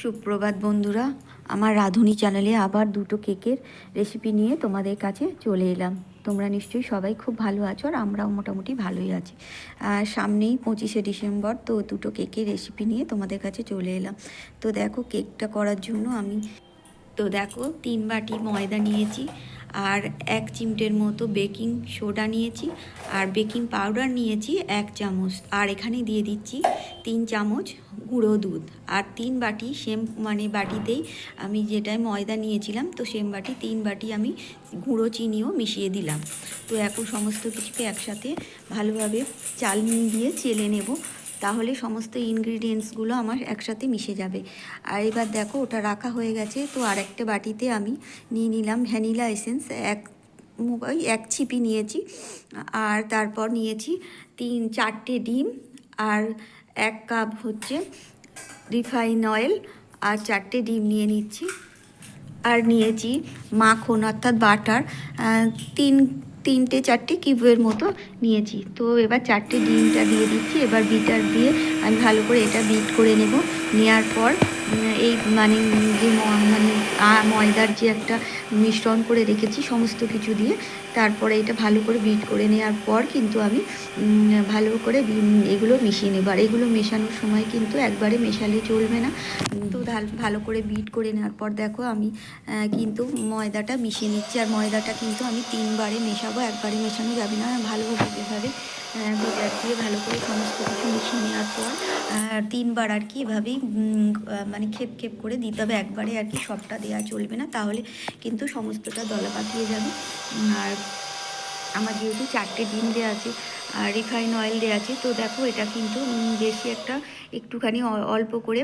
সুপ্রভাত বন্ধুরা, আমার রাঁধুনি চ্যানেলে আবার দুটো কেকের রেসিপি নিয়ে তোমাদের কাছে চলে এলাম। তোমরা নিশ্চয়ই সবাই খুব ভালো আছো আর আমরাও মোটামুটি ভালোই আছি। আর সামনেই পঁচিশে ডিসেম্বর, তো দুটো কেকের রেসিপি নিয়ে তোমাদের কাছে চলে এলাম। তো দেখো, কেকটা করার জন্য আমি, তো দেখো, তিন বাটি ময়দা নিয়েছি। আর এক চিমটের মতো বেকিং সোডা নিয়েছি আর বেকিং পাউডার নিয়েছি এক চামচ। আর এখানে দিয়ে দিচ্ছি তিন চামচ গুঁড়ো দুধ। আর তিন বাটি সেম মানে বাটিতেই আমি যেটায় ময়দা নিয়েছিলাম, তো সেম বাটি, তিন বাটি আমি গুঁড়ো চিনিও মিশিয়ে দিলাম। তো এখন সমস্ত কিছুকে একসাথে ভালোভাবে চালনি দিয়ে চেলে নেব। তাহলে সমস্ত ইনগ্রিডিয়েন্টসগুলো আমার একসাথে মিশে যাবে। আর এবার দেখো, ওটা রাখা হয়ে গেছে, তো আরেকটা বাটিতে আমি নিয়ে নিলাম ভ্যানিলা এসেন্স এক ওই এক ছিপি নিয়েছি, আর তারপর নিয়েছি তিন, চারটে ডিম, আর এক কাপ হচ্ছে রিফাইন অয়েল আর চারটে ডিম নিয়ে নিচ্ছি। আর নিয়েছি মাখন, অর্থাৎ বাটার তিন তিনটে, চারটে কিউবের মতো নিয়েছি। তো এবার চারটে ডিমটা দিয়ে দিচ্ছি, এবার বিটার দিয়ে আমি ভালো করে এটা বিট করে নেব। নেওয়ার পর এই মানে যে মানে ময়দার যে একটা মিশ্রণ করে রেখেছি সমস্ত কিছু দিয়ে, তারপরে এটা ভালো করে বিট করে নেওয়ার পর কিন্তু আমি ভালো করে এগুলো মিশিয়ে নেব। আর এগুলো মেশানোর সময় কিন্তু একবারে মেশালে চলবে না। তো ভালো করে বিট করে নেওয়ার পর দেখো আমি কিন্তু ময়দাটা মিশিয়ে নিচ্ছি। আর ময়দাটা কিন্তু আমি তিনবারে মেশাবো, একবারে মেশানো যাবে না। ভালোভাবে এভাবে বিটার দিয়ে ভালো করে সমস্ত কিছু মিশিয়ে নেওয়ার পর তিনবার আর কি এভাবেই মানে খেপ খেপ করে দিতে হবে। একবারে আর কি সবটা দেওয়া চলবে না। তাহলে কিন্তু সমস্তটা দলা পাকিয়ে যাবে। আর আমার যেহেতু চারটে ডিম দেওয়া আছে, আর রিফাইন অয়েল দেওয়া আছে, তো দেখো এটা কিন্তু বেশি একটা একটুখানি অল্প করে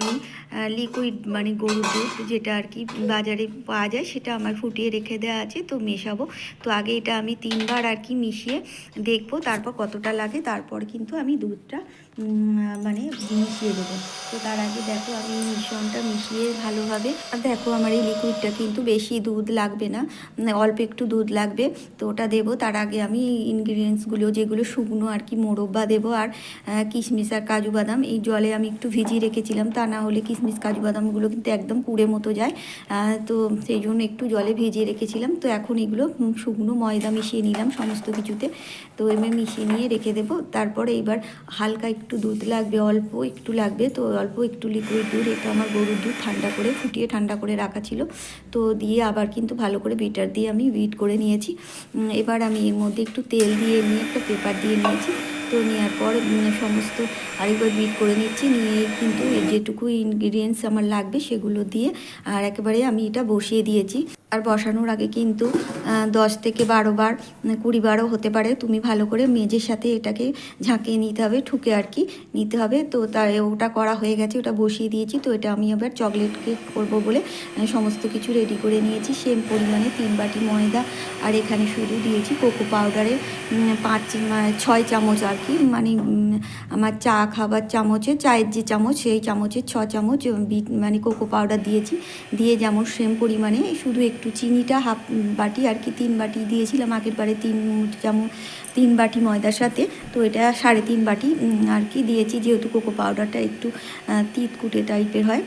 আমি লিকুইড মানে গরুর দুধ যেটা আর কি বাজারে পাওয়া যায় সেটা আমার ফুটিয়ে রেখে দেওয়া আছে, তো মেশাবো। তো আগে এটা আমি তিনবার আর কি মিশিয়ে দেখব, তারপর কতটা লাগে, তারপর কিন্তু আমি দুধটা মানে মিশিয়ে দেবো। তো তার আগে দেখো আমি মিশ্রণটা মিশিয়ে ভালোভাবে, আর দেখো আমার এই লিকুইডটা কিন্তু বেশি দুধ লাগবে না অল্প একটু দুধ লাগবে, তো ওটা দেবো। তার আগে আমি ইনগ্রিডিয়েন্টসগুলো যেগুলো শুকনো আর কি মোরব্বা দেবো, আর কিশমিশ আর কাজু বাদাম এই জলে আমি একটু ভিজিয়ে রেখেছিলাম। তা না হলে কিশমিশ, কাজু বাদামগুলো কিন্তু একদম পুড়ে মতো যায়। তো সেই জন্য একটু জলে ভিজিয়ে রেখেছিলাম। তো এখন এগুলো শুকনো ময়দা মিশিয়ে নিলাম সমস্ত কিছুতে। তো এমনি মিশিয়ে নিয়ে রেখে দেবো। তারপরে এবার হালকা একটু দুধ লাগবে, অল্প একটু লাগবে। তো অল্প একটু লিকুইড দুধ, এটা আমার গরুর দুধ ঠান্ডা করে, ফুটিয়ে ঠান্ডা করে রাখা ছিল। তো দিয়ে আবার কিন্তু ভালো করে বিটার দিয়ে আমি বিট করে নিয়েছি। এবার আমি এর মধ্যে একটু তেল দিয়ে নিয়ে, একটা পেপার দিয়ে নিয়েছি। তো নেওয়ার পর সমস্ত আরেকবার বিট করে নিচ্ছি। নিয়ে কিন্তু যেটুকু ইনগ্রিডিয়েন্টস আমার লাগবে সেগুলো দিয়ে আর একেবারে আমি এটা বসিয়ে দিয়েছি। আর বসানোর আগে কিন্তু দশ থেকে বারো বার কুড়ি বারও হতে পারে। তুমি ভালো করে মেজের সাথে এটাকে ঝাঁকিয়ে নিতে হবে, ঠুকে আর কি নিতে হবে। তো তার ওটা করা হয়ে গেছে, ওটা বসিয়ে দিয়েছি। তো এটা আমি আবার চকলেট কেক করব বলে সমস্ত কিছু রেডি করে নিয়েছি। সেম পরিমাণে তিন বাটি ময়দা আর এখানে শুধু দিয়েছি কোকো পাউডারের পাঁচ ছয় চামচ আর কি। মানে আমার চা খাবার চামচে, চায়ের যে চামচ, সেই চামচের ছ চামচ বিট মানে কোকো পাউডার দিয়েছি। দিয়ে যেমন সেম পরিমাণে, শুধু একটু চিনিটা হাফ বাটি আর কি তিন বাটি দিয়েছিলাম, আগের বারে তিন যেমন তিন বাটি ময়দার সাথে। তো এটা সাড়ে তিন বাটি আর কি দিয়েছি, যেহেতু কোকো পাউডারটা একটু তিতকুটে টাইপের হয়।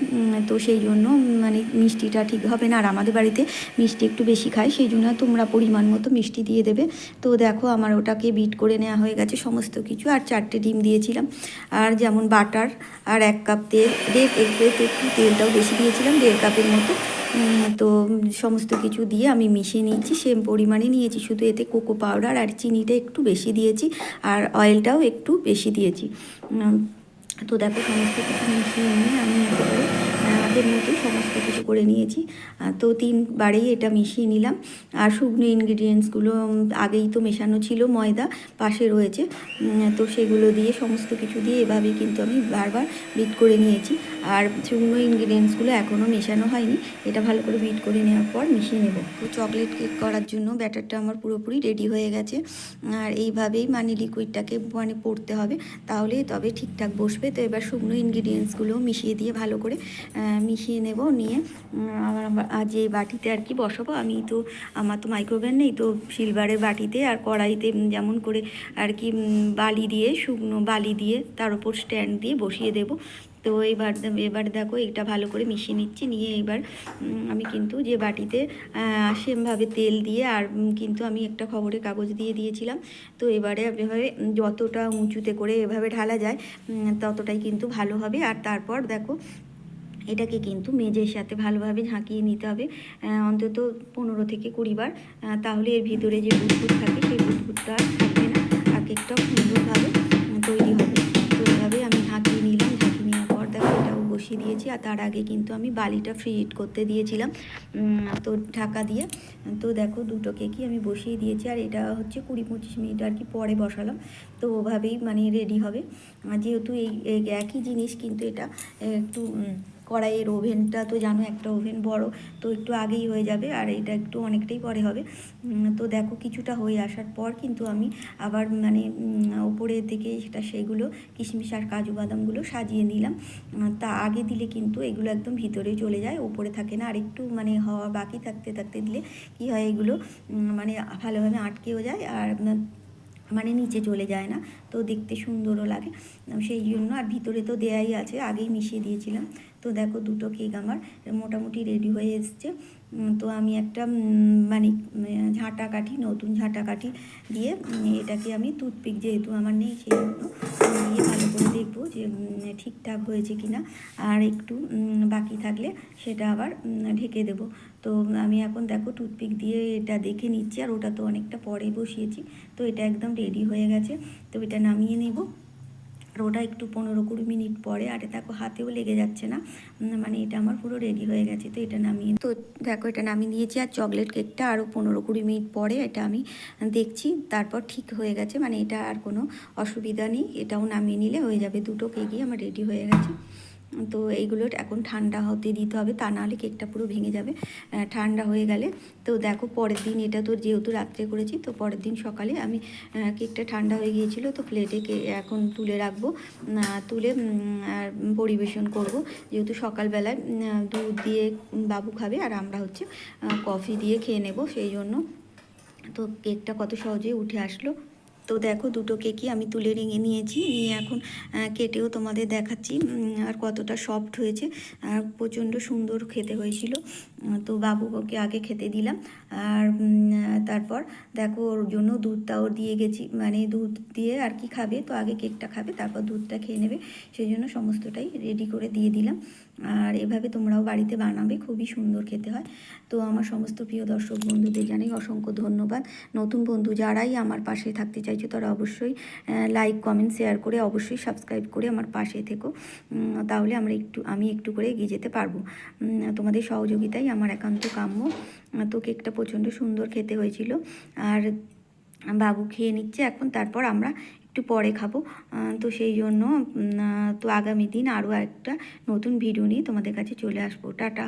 তো সেই জন্য মানে মিষ্টিটা ঠিক হবে না। আর আমাদের বাড়িতে মিষ্টি একটু বেশি খায়, সেই জন্য তোমরা পরিমাণ মতো মিষ্টি দিয়ে দেবে। তো দেখো, আমার ওটাকে বিট করে নেওয়া হয়ে গেছে সমস্ত কিছু। আর চারটে ডিম দিয়েছিলাম। আর যেমন বাটার, আর এক কাপ তেল, দেড়, একটু একটু তেলটাও বেশি দিয়েছিলাম, দেড় কাপের মতো। তো সমস্ত কিছু দিয়ে আমি মিশিয়ে নিয়েছি, সেম পরিমাণে নিয়েছি। শুধু এতে কোকো পাউডার আর চিনিটা একটু বেশি দিয়েছি আর অয়েলটাও একটু বেশি দিয়েছি। তো দেখো, সমস্ত কিছু মিশিয়ে নিয়ে আমি একেবারে আগের মতোই সমস্ত কিছু করে নিয়েছি। তো তিনবারেই এটা মিশিয়ে নিলাম। আর শুকনো ইনগ্রিডিয়েন্টসগুলো আগেই তো মেশানো ছিল ময়দা, পাশে রয়েছে। তো সেগুলো দিয়ে, সমস্ত কিছু দিয়ে এভাবে কিন্তু আমি বারবার বিট করে নিয়েছি। আর শুকনো ইনগ্রিডিয়েন্টসগুলো এখনও মেশানো হয়নি। এটা ভালো করে বিট করে নেওয়ার পর মিশিয়ে নেব। তো চকলেট কেক করার জন্য ব্যাটারটা আমার পুরোপুরি রেডি হয়ে গেছে। আর এইভাবেই মানে লিকুইডটাকে মানে পড়তে হবে। তাহলে তবে ঠিকঠাক বসবে। তো এবার শুকনো ইনগ্রিডিয়েন্টসগুলো মিশিয়ে দিয়ে ভালো করে মিশিয়ে নেব, নিয়ে আমার আর যে বাটিতে আর কি বসাবো। আমি তো, আমার তো মাইক্রোওভেন নেই, তো সিলভারের বাটিতে আর কড়াইতে যেমন করে আর কি বালি দিয়ে, শুকনো বালি দিয়ে, তার উপর স্ট্যান্ড দিয়ে বসিয়ে দেব। তো এবার এবার দেখো, এটা ভালো করে মিশিয়ে নিচ্ছি, নিয়ে এবার আমি কিন্তু যে বাটিতে সেমভাবে তেল দিয়ে আর কিন্তু আমি একটা খবরের কাগজ দিয়ে দিয়েছিলাম, তো এবারে এভাবে যতটা উঁচুতে করে এভাবে ঢালা যায় ততটাই কিন্তু ভালো হবে। আর তারপর দেখো এটাকে কিন্তু মেজের সাথে ভালোভাবে ঝাঁকিয়ে নিতে হবে অন্তত পনেরো থেকে কুড়ি বার। তাহলে এর ভিতরে যে বুটবুট থাকে, সেই বুটবুটটা আর থাকবে না। আর কেকটাও সুন্দরভাবে তৈরি হবে। তো এইভাবে আমি ঝাঁকিয়ে নিলাম। ঝাঁকিয়ে নেওয়ার পর দেখো এটাও বসিয়ে দিয়েছি। আর তার আগে কিন্তু আমি বালিটা ফ্রি হিট করতে দিয়েছিলাম। তো ঢাকা দিয়ে, তো দেখো দুটো কেকই আমি বসিয়ে দিয়েছি। আর এটা হচ্ছে কুড়ি পঁচিশ মিনিট আর কি পরে বসালাম। তো ওভাবেই মানে রেডি হবে। যেহেতু এই একই জিনিস কিন্তু এটা একটু কড়াইয়ের ওভেনটা তো জানো একটা ওভেন বড়, তো একটু আগেই হয়ে যাবে আর এটা একটু অনেকটাই পরে হবে। তো দেখো কিছুটা হয়ে আসার পর কিন্তু আমি আবার মানে ওপরে থেকে সেটা সেগুলো কিশমিশ আর কাজু বাদামগুলো সাজিয়ে নিলাম। তা আগে দিলে কিন্তু এগুলো একদম ভিতরে চলে যায় ওপরে থাকে না। আর একটু মানে হওয়া বাকি থাকতে থাকতে দিলে কি হয় এগুলো মানে ভালোভাবে আটকেও যায় আর মানে নিচে চলে যায় না। তো দেখতে সুন্দরও লাগে। সেই জন্য আর ভিতরে তো দেয়াই আছে, আগেই মিশিয়ে দিয়েছিলাম। তো দেখো দুটো কেক আমার মোটামুটি রেডি হয়ে এসছে। তো আমি একটা মানে ঝাঁটা কাঠি নতুন ঝাঁটা কাঠি দিয়ে এটাকে আমি টুথপিক যেহেতু আমার নেই সেই জন্য দিয়ে ভালো করে দেখব যে ঠিকঠাক হয়েছে কি না আর একটু বাকি থাকলে সেটা আবার ঢেকে দেবো। তো আমি এখন দেখো টুথপিক দিয়ে এটা দেখে নিচ্ছি, আর ওটা তো অনেকটা পরে বসিয়েছি। তো এটা একদম রেডি হয়ে গেছে। তো এটা নামিয়ে নেব। আর ওটা একটু পনেরো কুড়ি মিনিট পরে, আর দেখো হাতেও লেগে যাচ্ছে না। মানে এটা আমার পুরো রেডি হয়ে গেছে, তো এটা নামিয়ে তো দেখো এটা নামিয়ে নিয়েছি, আর চকলেট কেকটা আরও পনেরো কুড়ি মিনিট পরে এটা আমি দেখছি, তারপর ঠিক হয়ে গেছে। মানে এটা আর কোনো অসুবিধা নেই, এটাও নামিয়ে নিলে হয়ে যাবে। দুটো কেকই আমার রেডি হয়ে গেছে। তো এইগুলো এখন ঠান্ডা হতে দিতে হবে, তা নাহলে কেকটা পুরো ভেঙে যাবে ঠান্ডা হয়ে গেলে। তো দেখো পরের দিন, এটা তো যেহেতু রাত্রে করেছি, তো পরের দিন সকালে আমি কেকটা ঠান্ডা হয়ে গিয়েছিল, তো প্লেটে এখন তুলে রাখব তুলে পরিবেশন করব। যেহেতু সকালবেলায় দুধ দিয়ে বাবু খাবে, আর আমরা হচ্ছে কফি দিয়ে খেয়ে নেব, সেই জন্য। তো কেকটা কত সহজেই উঠে আসলো। তো দেখো দুটো কেকই আমি তুলে রেঙে নিয়েছি, নিয়ে এখন কেটেও তোমাদের দেখাচ্ছি আর কতটা সফট হয়েছে, আর প্রচণ্ড সুন্দর খেতে হয়েছিল। তো বাবুকে আগে খেতে দিলাম, আর তারপর দেখো ওর জন্য দুধটাও দিয়ে গেছি মানে দুধ দিয়ে আর কি খাবে, তো আগে কেকটা খাবে, তারপর দুধটা খেয়ে নেবে, সেই জন্য সমস্তটাই রেডি করে দিয়ে দিলাম। আর এভাবে তোমরাও বাড়িতে বানাবে, খুবই সুন্দর খেতে হয়। তো আমার সমস্ত প্রিয় দর্শক বন্ধুদের জানাই অসংখ্য ধন্যবাদ। নতুন বন্ধু যারাই আমার পাশে থাকতে চাইছো তারা অবশ্যই লাইক কমেন্ট শেয়ার করে অবশ্যই সাবস্ক্রাইব করে আমার পাশে থেকো। তাহলে আমরা একটু, আমি একটু করে এগিয়ে যেতে পারব। তোমাদের সহযোগিতাই আমার একান্ত কাম্য। তো কেকটা প্রচণ্ড সুন্দর খেতে হয়েছিল। আর বাবু খেয়ে নিচ্ছে, এখন তারপর আমরা একটু পরে খাব। তো সেই জন্য তো আগামী দিন আরও একটা নতুন ভিডিও নিয়ে তোমাদের কাছে চলে আসব। টাটা।